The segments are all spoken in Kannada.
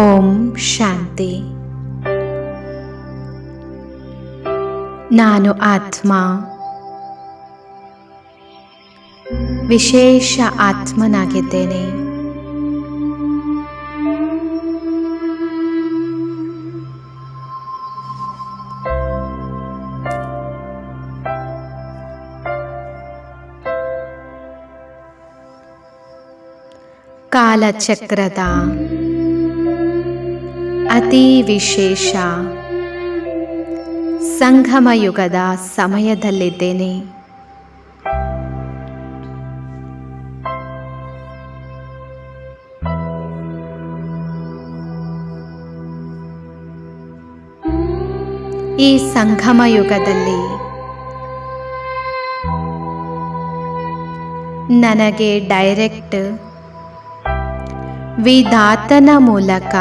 ಓಂ ಶಾಂತಿ. ನಾನು ಆತ್ಮ. ವಿಶೇಷ ಆತ್ಮನಾಗಿದ್ದೇನೆ. ಕಾಲಚಕ್ರದ ಅತಿ ವಿಶೇಷ. ಸಂಗಮ ಯುಗದ ಸಮಯದಲ್ಲಿದ್ದೇನೆ. ಈ ಸಂಗಮ ಯುಗದಲ್ಲಿ ನನಗೆ ಡೈರೆಕ್ಟ್ ವಿಧಾತನ ಮೂಲಕ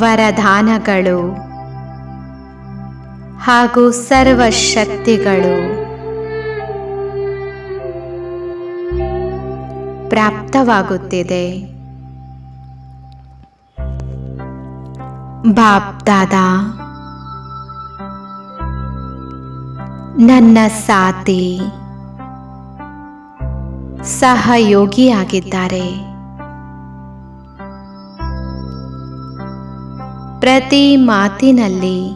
ವರದಾನಗಳು ಹಾಗೂ ಸರ್ವಶಕ್ತಿಗಳು. ಪ್ರಾಪ್ತವಾಗುತ್ತಿದೆ. ಬಾಪ್ದಾದ ನನ್ನ ಸಾತಿ ಸಹಯೋಗಿಯಾಗಿದ್ದಾರೆ. ಪ್ರತಿ ಮಾತಿನಲ್ಲಿ.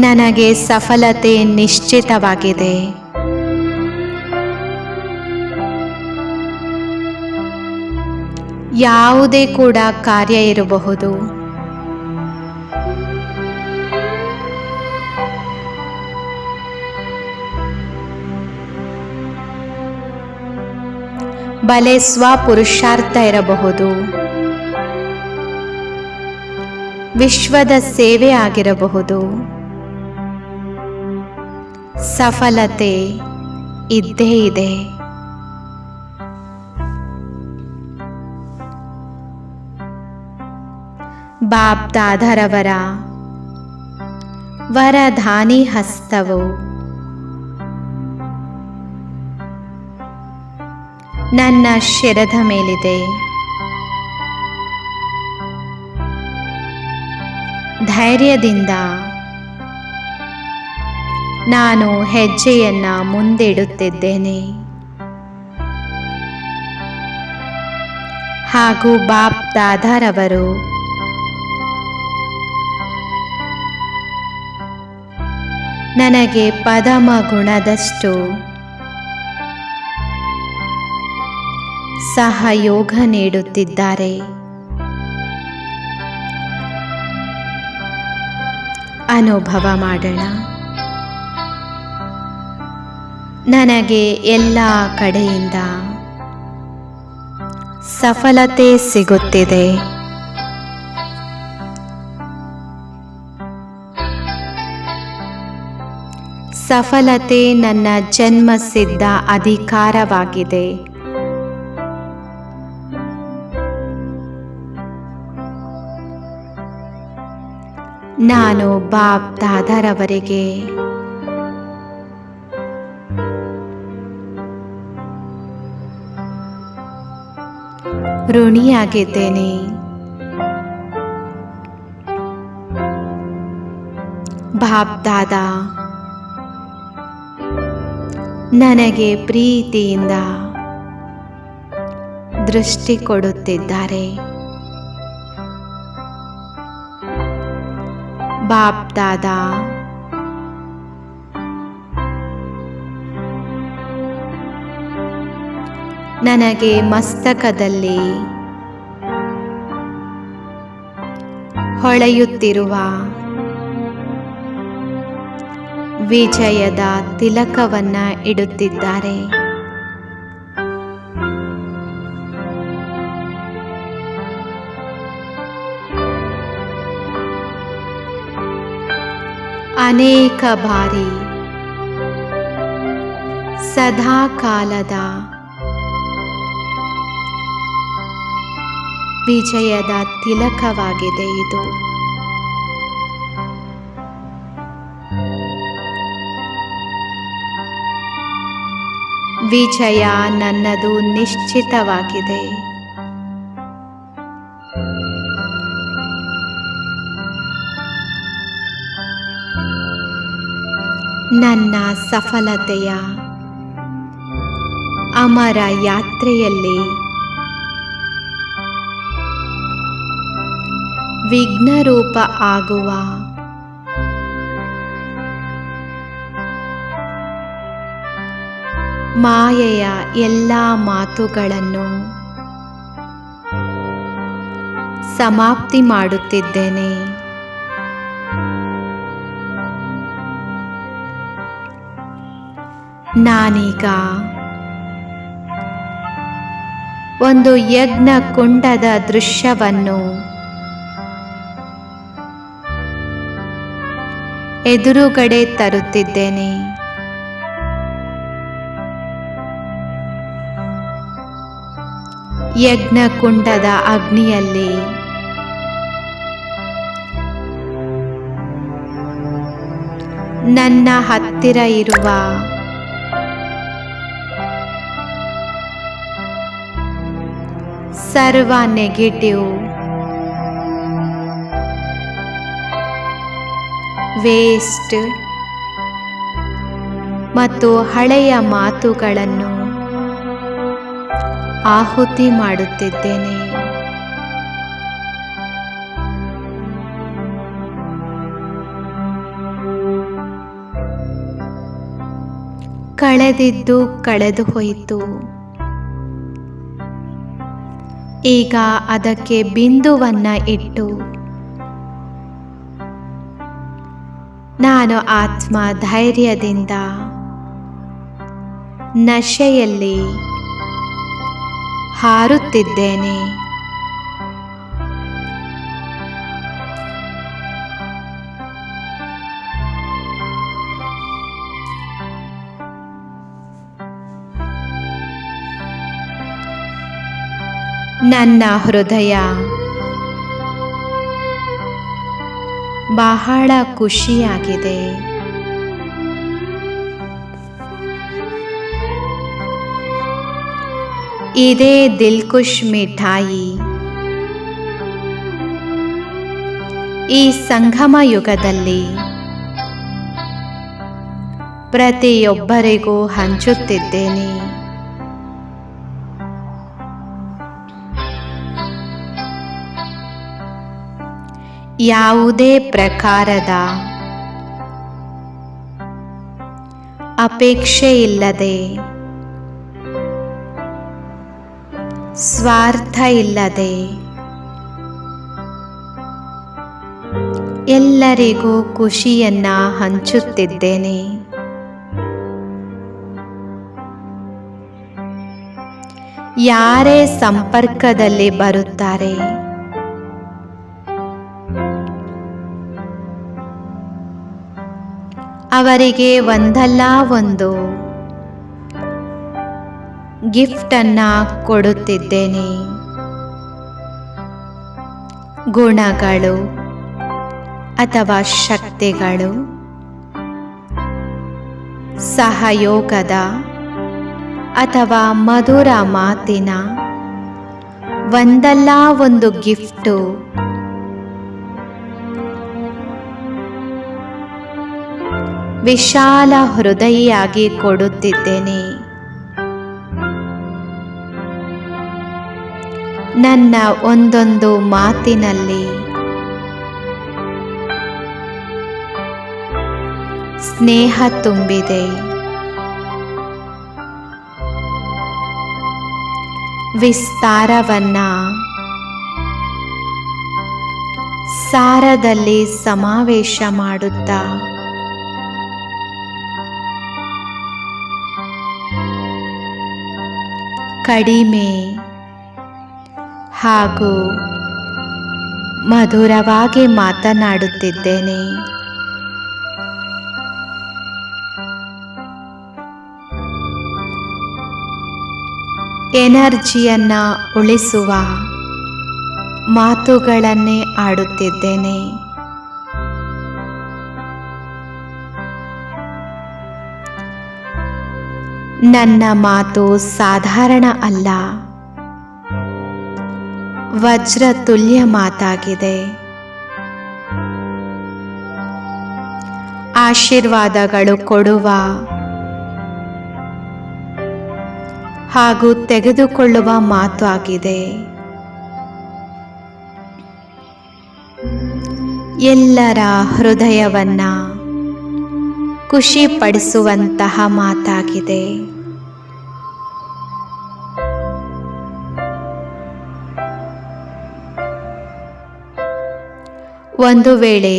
ನನಗೆ ಸಫಲತೆ ನಿಶ್ಚಿತವಾಗಿದೆ. ಯಾವುದೇ ಕೂಡ ಕಾರ್ಯ ಇರಬಹುದು. ಬಲೆ ಸ್ವಪುರುಷಾರ್ಥ ಇರಬಹುದು. ವಿಶ್ವದ ಸೇವೆ ಆಗಿರಬಹುದು. ಸಫಲತೆ ಇದ್ದೇ ಇದೆ. ಬಾಬ್ ದಾದರವರ ವರಧಾನಿ ಹಸ್ತವು ನನ್ನ ಶಿರದ ಮೇಲಿದೆ. ಧೈರ್ಯದಿಂದ ನಾನು ಹೆಜ್ಜೆಯನ್ನ ಮುಂದಿಡುತ್ತಿದ್ದೇನೆ. ಹಾಗೂ ಬಾಪ್ ದಾದಾರವರು ನನಗೆ ಪದಮ ಗುಣದಷ್ಟು ಸಹಯೋಗ ನೀಡುತ್ತಿದ್ದಾರೆ. ಅನುಭವ ಮಾಡೋಣ. ನನಗೆ ಎಲ್ಲ ಕಡೆಯಿಂದ ಸಫಲತೆ ಸಿಗುತ್ತಿದೆ. ಸಫಲತೆ ನನ್ನ ಜನ್ಮಸಿದ್ಧ ಅಧಿಕಾರವಾಗಿದೆ. ನಾನು ಬಾಬ್ ದಾದರವರಿಗೆ. ಋಣಿಯಾಗಿದ್ದೇನೆ. ಬಾಬ್ ದಾದ ನನಗೆ ಪ್ರೀತಿಯಿಂದ ದೃಷ್ಟಿ ಕೊಡುತ್ತಿದ್ದಾರೆ. ಬಾಪ್ दादा ನನಗೆ ಮಸ್ತಕದಲ್ಲಿ ಹೊಳೆಯುತ್ತಿರುವ ವಿಜಯದ ತಿಲಕವನ್ನ ಇಡುತ್ತಿದ್ದಾರೆ. ಅನೇಕ ಬಾರಿ. ಸದಾ ಕಾಲದ ವಿಜಯದ ತಿಲಕವಾಗಿದೆ ಇದು. ವಿಜಯ ನನ್ನದು ನಿಶ್ಚಿತವಾಗಿದೆ. ನನ್ನ ಸಫಲತೆಯ ಅಮರ ಯಾತ್ರೆಯಲ್ಲಿ. ವಿಘ್ನರೂಪ ಆಗುವ ಮಾಯೆಯ ಎಲ್ಲ ಮಾತುಗಳನ್ನು ಸಮಾಪ್ತಿ ಮಾಡುತ್ತಿದ್ದೇನೆ. ನಾನೀಗ ಒಂದು ಯಜ್ಞ ಕುಂಡದ ದೃಶ್ಯವನ್ನು ಎದುರುಗಡೆ ತರುತ್ತಿದ್ದೇನೆ. ಯಜ್ಞಕುಂಡದ ಅಗ್ನಿಯಲ್ಲಿ ನನ್ನ ಹತ್ತಿರ ಇರುವ ಸರ್ವ ನೆಗೆಟಿವ್. ವೇಸ್ಟ್ ಮತ್ತು ಹಳೆಯ ಮಾತುಗಳನ್ನು ಆಹುತಿ ಮಾಡುತ್ತಿದ್ದೇನೆ. ಕಳೆದಿದ್ದು ಕಳೆದು ಹೋಯಿತು ಈಗ ಅದಕ್ಕೆ ಬಿಂದುವನ್ನು ಇಟ್ಟು. ನಾನು ಆತ್ಮ ಧೈರ್ಯದಿಂದ ನಶೆಯಲ್ಲಿ ಹಾರುತ್ತಿದ್ದೇನೆ. ನನ್ನ ಹೃದಯ. ಬಹಳ ಖುಷಿಯಾಗಿದೆ. ಇದೇ ದಿಲ್ಕುಶ್ ಮಿಠಾಯಿ. ಈ ಸಂಗಮ ಯುಗದಲ್ಲಿ ಪ್ರತಿಯೊಬ್ಬರಿಗೂ ಹಂಚುತ್ತಿದ್ದೇನೆ. ಯಾವುದೇ ಪ್ರಕಾರದ ಅಪೇಕ್ಷೆ ಇಲ್ಲದೆ ಸ್ವಾರ್ಥ ಇಲ್ಲದೆ ಎಲ್ಲರಿಗೂ ಖುಷಿಯನ್ನ ಹಂಚುತ್ತಿದ್ದೇನೆ. ಯಾರೇ ಸಂಪರ್ಕದಲ್ಲಿ ಬರುತ್ತಾರೆ ಅವರಿಗೆ ಒಂದಲ್ಲ ಒಂದು. ಗಿಫ್ಟನ್ನು ಕೊಡುತ್ತಿದ್ದೇನೆ. ಗುಣಗಳು ಅಥವಾ ಶಕ್ತಿಗಳು. ಸಹಯೋಗದ ಅಥವಾ ಮಧುರ ಮಾತಿನ ಒಂದಲ್ಲ ಒಂದು ಗಿಫ್ಟು ವಿಶಾಲ ಹೃದಯಿಯಾಗಿ ಕೊಡುತ್ತಿದ್ದೇನೆ. ನನ್ನ ಒಂದೊಂದು ಮಾತಿನಲ್ಲಿ ಸ್ನೇಹ ತುಂಬಿದೆ. ವಿಸ್ತಾರವನ್ನ ಸಾರದಲ್ಲಿ ಸಮಾವೇಶ ಮಾಡುತ್ತಾ ಕಡಿಮೆ ಹಾಗೂ ಮಧುರವಾಗಿ ಮಾತನಾಡುತ್ತಿದ್ದೇನೆ. ಎನರ್ಜಿಯನ್ನ ಉಳಿಸುವ ಮಾತುಗಳನ್ನೇ ಆಡುತ್ತಿದ್ದೇನೆ. ನನ್ನ ಮಾತು ಸಾಧಾರಣ ಅಲ್ಲ. ವಜ್ರ ತುಲ್ಯ ಮಾತಾಗಿದೆ. ಆಶೀರ್ವಾದಗಳು ಕೊಡುವ ಹಾಗೂ ತೆಗೆದುಕೊಳ್ಳುವ ಮಾತು ಆಗಿದೆ ಎಲ್ಲರ ಹೃದಯವನ್ನ ಖುಷಿಪಡಿಸುವಂತಹ ಮಾತಾಗಿದೆ. ಒಂದು ವೇಳೆ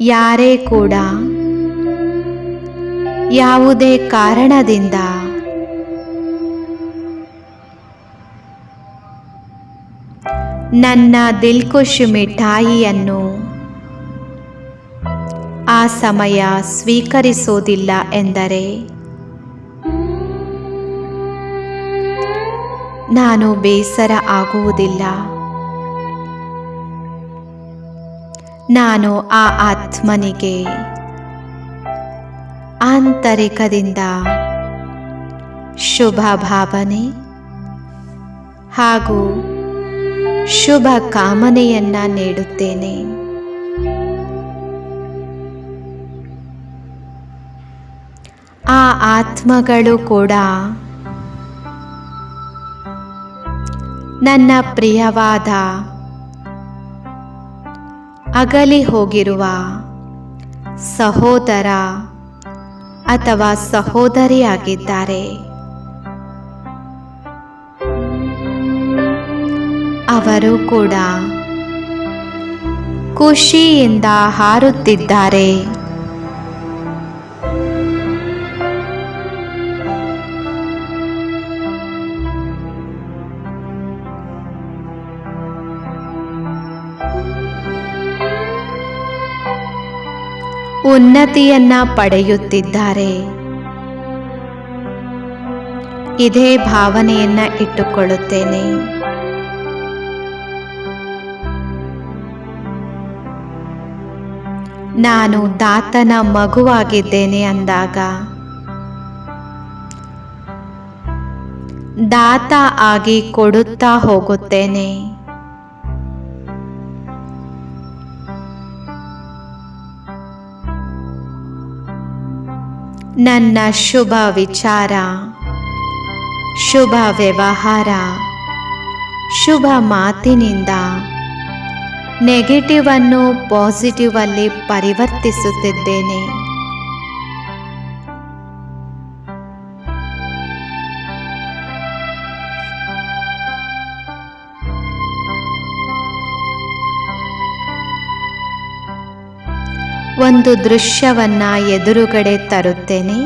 ಯಾರೇ ಕೂಡ ಯಾವುದೇ ಕಾರಣದಿಂದ ನನ್ನ ದಿಲ್ಖುಷ್ ಮಿಠಾಯಿಯನ್ನು ಆ ಸಮಯ ಸ್ವೀಕರಿಸೋದಿಲ್ಲ ಎಂದರೆ ನಾನು ಬೇಸರ ಆಗುವುದಿಲ್ಲ. ನಾನು ಆ ಆತ್ಮನಿಗೆ ಆಂತರಿಕದಿಂದ ಶುಭ ಭಾವನೆ ಹಾಗೂ ಶುಭ ಕಾಮನೆಯನ್ನ ನೀಡುತ್ತೇನೆ. ಆ ಆತ್ಮಗಳು ಕೂಡ ನನ್ನ ಪ್ರಿಯವಾದ ಅಗಲಿ ಹೋಗಿರುವ ಸಹೋದರ ಅಥವಾ ಸಹೋದರಿಯಾಗಿದ್ದಾರೆ. ಅವರು ಕೂಡ ಖುಷಿಯಿಂದ ಹಾರುತ್ತಿದ್ದಾರೆ. ಉನ್ನತಿಯನ್ನ ಪಡೆಯುತ್ತಿದ್ದಾರೆ. ಇದೇ ಭಾವನೆಯನ್ನ ಇಟ್ಟುಕೊಳ್ಳುತ್ತೇನೆ. ನಾನು ದಾತನ ಮಗುವಾಗಿದ್ದೇನೆ ಅಂದಾಗ ದಾತ ಆಗಿ ಕೊಡುತ್ತಾ ಹೋಗುತ್ತೇನೆ. ನನ್ನ ಶುಭ ವಿಚಾರ ಶುಭ ವ್ಯವಹಾರ ಶುಭ ಮಾತಿನಿಂದ ನೆಗೆಟಿವನ್ನು ಪಾಸಿಟಿವ್ ಅಲ್ಲಿ ಪರಿವರ್ತಿಸುತ್ತಿದ್ದೇನೆ. ಒಂದು ದೃಶ್ಯವನ್ನ ಎದುರುಗಡೆ ತರುತ್ತೇನೆ.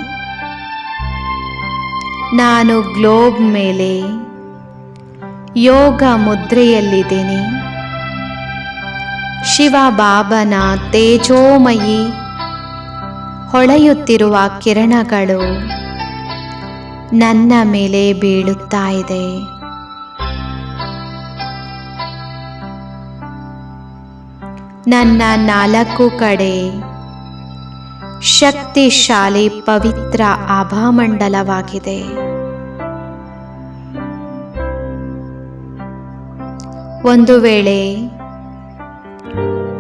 ನಾನು ಗ್ಲೋಬ್ ಮೇಲೆ ಯೋಗ ಮುದ್ರೆಯಲ್ಲಿದ್ದೇನೆ. ಶಿವ ಬಾಬನ ತೇಜೋಮಯಿ ಹೊಳೆಯುತ್ತಿರುವ ಕಿರಣಗಳು ನನ್ನ ಮೇಲೆ ಬೀಳುತ್ತಾ ಇದೆ. ನನ್ನ ನಾಲ್ಕು ಕಡೆ. ಶಕ್ತಿಶಾಲಿ ಪವಿತ್ರ ಆಭಾಮಂಡಲವಾಗಿದೆ ಒಂದು ವೇಳೆ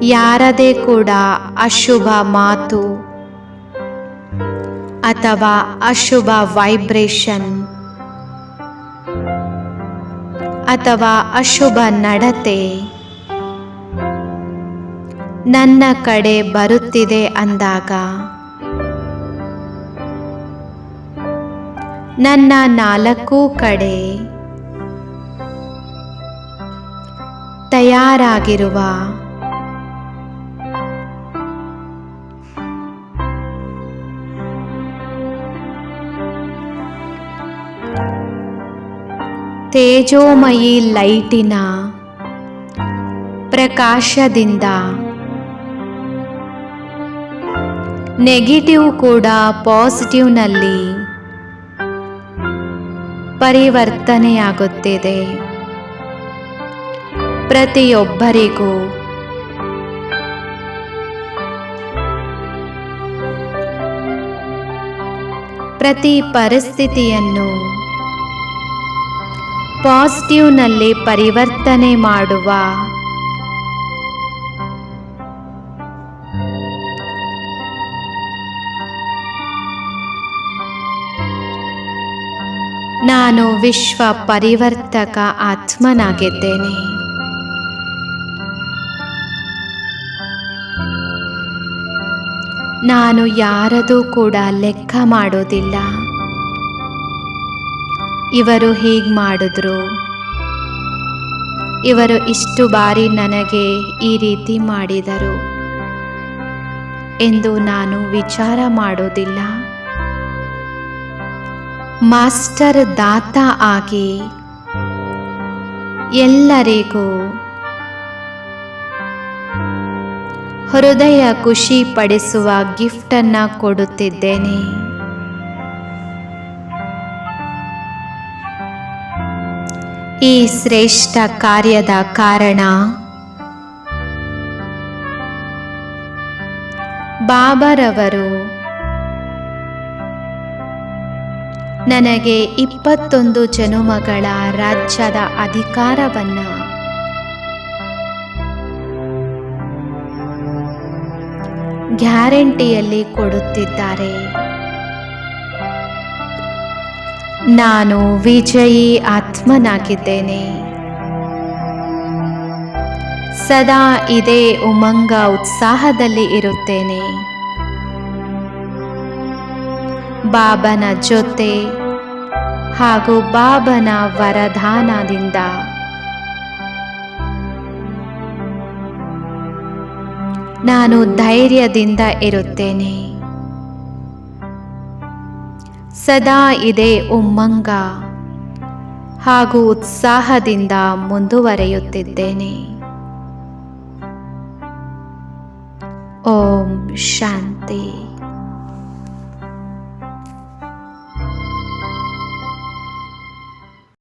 ಯಾರದೇ ಕೂಡ ಅಶುಭ ಮಾತು ಅಥವಾ ಅಶುಭ ವೈಬ್ರೇಷನ್ ಅಥವಾ ಅಶುಭ ನಡತೆ ನನ್ನ ಕಡೆ ಬರುತ್ತಿದೆ ಅಂದಾಗ ನನ್ನ ನಾಲ್ಕು ಕಡೆ ತಯಾರಾಗಿರುವ ತೇಜೋಮಯಿ ಲೈಟಿನ ಪ್ರಕಾಶದಿಂದ ನೆಗೆಟಿವ್ ಕೂಡ ಪಾಸಿಟಿವ್ನಲ್ಲಿ ಪರಿವರ್ತನೆಯಾಗುತ್ತಿದೆ. ಪ್ರತಿಯೊಬ್ಬರಿಗೂ ಪ್ರತಿ ಪರಿಸ್ಥಿತಿಯನ್ನು ಪಾಸಿಟಿವ್ನಲ್ಲಿ ಪರಿವರ್ತನೆ ಮಾಡುವ ನಾನು ವಿಶ್ವ ಪರಿವರ್ತಕ ಆತ್ಮನಾಗಿದ್ದೇನೆ. ನಾನು ಯಾರದೂ ಕೂಡ ಲೆಕ್ಕ ಮಾಡೋದಿಲ್ಲ. ಇವರು ಹೀಗೆ ಮಾಡಿದ್ರು. ಇವರು ಇಷ್ಟು ಬಾರಿ ನನಗೆ ಈ ರೀತಿ ಮಾಡಿದರು. ಎಂದು ನಾನು ವಿಚಾರ ಮಾಡೋದಿಲ್ಲ. ಮಾಸ್ಟರ್ ದಾತ ಆಗಿ ಎಲ್ಲರಿಗೂ ಹೃದಯ ಖುಷಿ ಪಡಿಸುವ ಗಿಫ್ಟನ್ನು ಕೊಡುತ್ತಿದ್ದೇನೆ. ಈ ಶ್ರೇಷ್ಠ ಕಾರ್ಯದ ಕಾರಣ ಬಾಬರವರು ನನಗೆ ಇಪ್ಪತ್ತೊಂದು ಜನುಮಗಳ ರಾಜ್ಯದ ಅಧಿಕಾರವನ್ನು. ಗ್ಯಾರಂಟಿಯಲ್ಲಿ ಕೊಡುತ್ತಿದ್ದಾರೆ. ನಾನು ವಿಜಯಿ ಆತ್ಮನಾಗಿದ್ದೇನೆ. ಸದಾ ಇದೇ ಉಮಂಗ ಉತ್ಸಾಹದಲ್ಲಿ ಇರುತ್ತೇನೆ. ಬಾಬನ ಜೊತೆ ಹಾಗೂ ಬಾಬನ ವರದಾನದಿಂದ. ನಾನು ಧೈರ್ಯದಿಂದ ಇರುತ್ತೇನೆ. ಸದಾ ಇದೆ ಉಮ್ಮಂಗ ಹಾಗೂ ಉತ್ಸಾಹದಿಂದ ಮುಂದುವರೆಯುತ್ತಿದ್ದೇನೆ. ಓಂ ಶಾಂತಿ.